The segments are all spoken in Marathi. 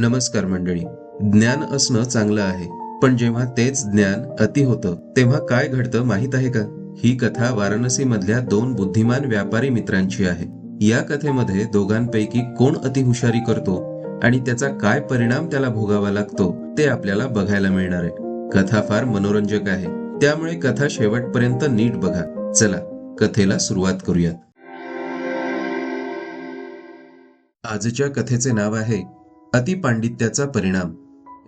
नमस्कार मंडळी. ज्ञान असणं चांगलं आहे पण जेव्हा तेच ज्ञान अति होतं तेव्हा काय घडतं माहीत आहे का? ही कथा वाराणसी मधल्या दोन बुद्धिमान व्यापारी मित्रांची आहे. या कथेमध्ये दोघांपैकी कोण अतिहुशारी करतो आणि त्याचा काय परिणाम त्याला भोगावा लागतो ते आपल्याला बघायला मिळणार आहे. कथा फार मनोरंजक आहे. त्यामुळे कथा शेवटपर्यंत नीट बघा. चला कथेला सुरुवात करूयात. आजच्या कथेचे नाव आहे अतिपांडित्याचा परिणाम.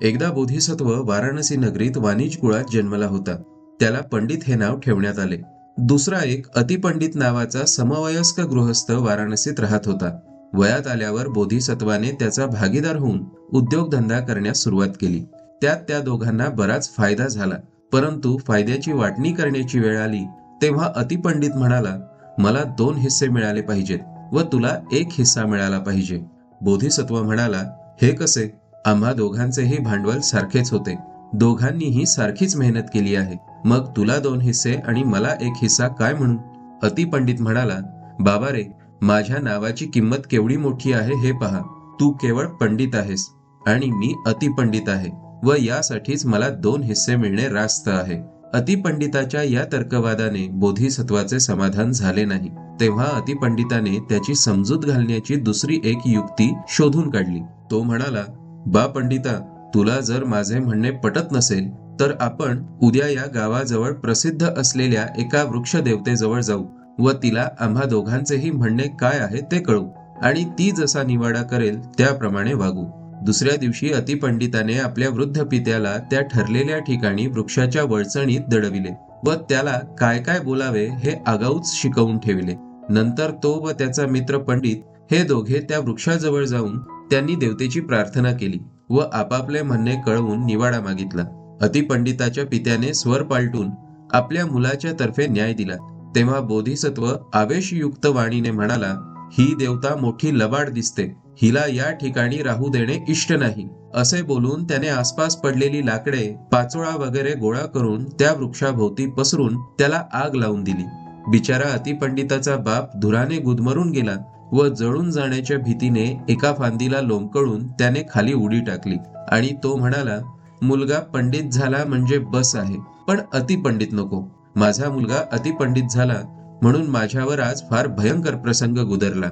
एकदा बोधिसत्व वाराणसी नगरीत वाणिज कुळात जन्मला होता. त्याला पंडित हे नाव ठेवण्यात आले. दुसरा एक अतिपंडित नावाचा समवयस्क गृहस्थ वाराणसीत राहत होता. वयात आल्यावर बोधिसत्वाने त्याचा भागीदार होऊन उद्योगधंदा करण्यास सुरुवात केली. त्यात त्या दोघांना बराच फायदा झाला. परंतु फायद्याची वाटणी करण्याची वेळ आली तेव्हा अतिपंडित म्हणाला मला दोन हिस्से मिळाले पाहिजेत व तुला एक हिस्सा मिळाला पाहिजे. बोधिसत्व म्हणाला हे कसे? आम्हा दोघांचेही भांडवल सारखेच होते. दोघांनीही सारखीच मेहनत केली आहे. मग तुला दोन हिस्से आणि मला एक हिस्सा काय म्हणू? अतिपंडित म्हणाला बाबा रे माझ्या नावाची किंमत केवढी मोठी आहे हे पहा. तू केवळ पंडित आहेस आणि मी अतिपंडित आहे व यासाठीच मला दोन हिस्से मिळणे रास्त आहे. अतिपंडिताच्या या तर्कवादाने बोधिसत्वाचे समाधान झाले नाही. तेव्हा अतिपंडिताने त्याची समजूत घालण्याची दुसरी एक युक्ती शोधून काढली. तो म्हणाला बा पंडिता तुला जर माझे म्हणणे पटत नसेल तर आपण उद्या या गावाजवळ प्रसिद्ध असलेल्या एका वृक्ष देवतेजवळ जाऊ व तिला आम्हा दोघांचेही म्हणणे काय आहे ते कळू आणि ती जसा निवाडा करेल त्याप्रमाणे वागू. दुसऱ्या दिवशी अतिपंडिताने आपल्या वृद्ध पित्याला त्या ठरलेल्या ठिकाणी वृक्षाच्या वळचणीत दडविले व त्याला काय काय बोलावे हे आगाऊच शिकवून ठेविले. नंतर तो व त्याचा मित्र पंडित हे दोघे त्या वृक्षाजवळ जाऊन त्यांनी देवतेची प्रार्थना केली व आपापले म्हणणे कळवून निवाडा मागितला. अतिपंडिताच्या पित्याने स्वर पालटून आपल्या मुलाच्या तर्फे न्याय दिला. तेव्हा बोधिसत्व आवेशयुक्त वाणीने म्हणाला ही देवता मोठी लबाड दिसते. हिला या ठिकाणी राहू देणे इष्ट नाही. असे बोलून त्याने आसपास पडलेली लाकडे पाचोळा वगैरे गोळा करून त्या वृक्षाभोवती पसरून त्याला आग लावून दिली. बिचारा अतिपंडिताचा बाप धुराने गुदमरून गेला. व जळून जाण्याच्या भीतीने एका फांदीला लोंबकळून त्याने खाली उडी टाकली. आणि तो म्हणाला मुलगा पंडित झाला म्हणजे बस आहे पण अतिपंडित नको. माझा मुलगा अतिपंडित झाला म्हणून माझ्यावर आज फार भयंकर प्रसंग गुदरला.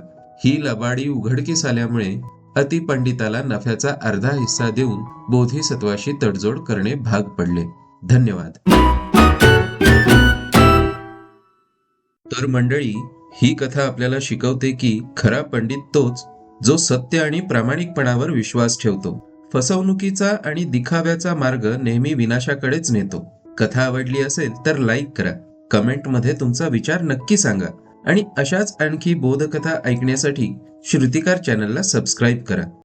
ही लबाडी उघडकीस आल्यामुळे अतिपंडिताला नफ्याचा अर्धा हिस्सा देऊन बोधिसत्वाशी तडजोड करणे भाग पडले. धन्यवाद. तर मंडळी ही कथा आपल्याला शिकवते की खरा पंडित तोच जो सत्य आणि प्रामाणिकपणावर विश्वास ठेवतो. फसवणुकीचा आणि दिखाव्याचा मार्ग नेहमी विनाशाकडेच नेतो. कथा आवडली असेल तर लाईक करा. कमेंटमध्ये तुमचा विचार नक्की सांगा. आणि अशाच आणखी बोधकथा ऐकण्यासाठी श्रुतिकार चॅनलला सबस्क्राईब करा.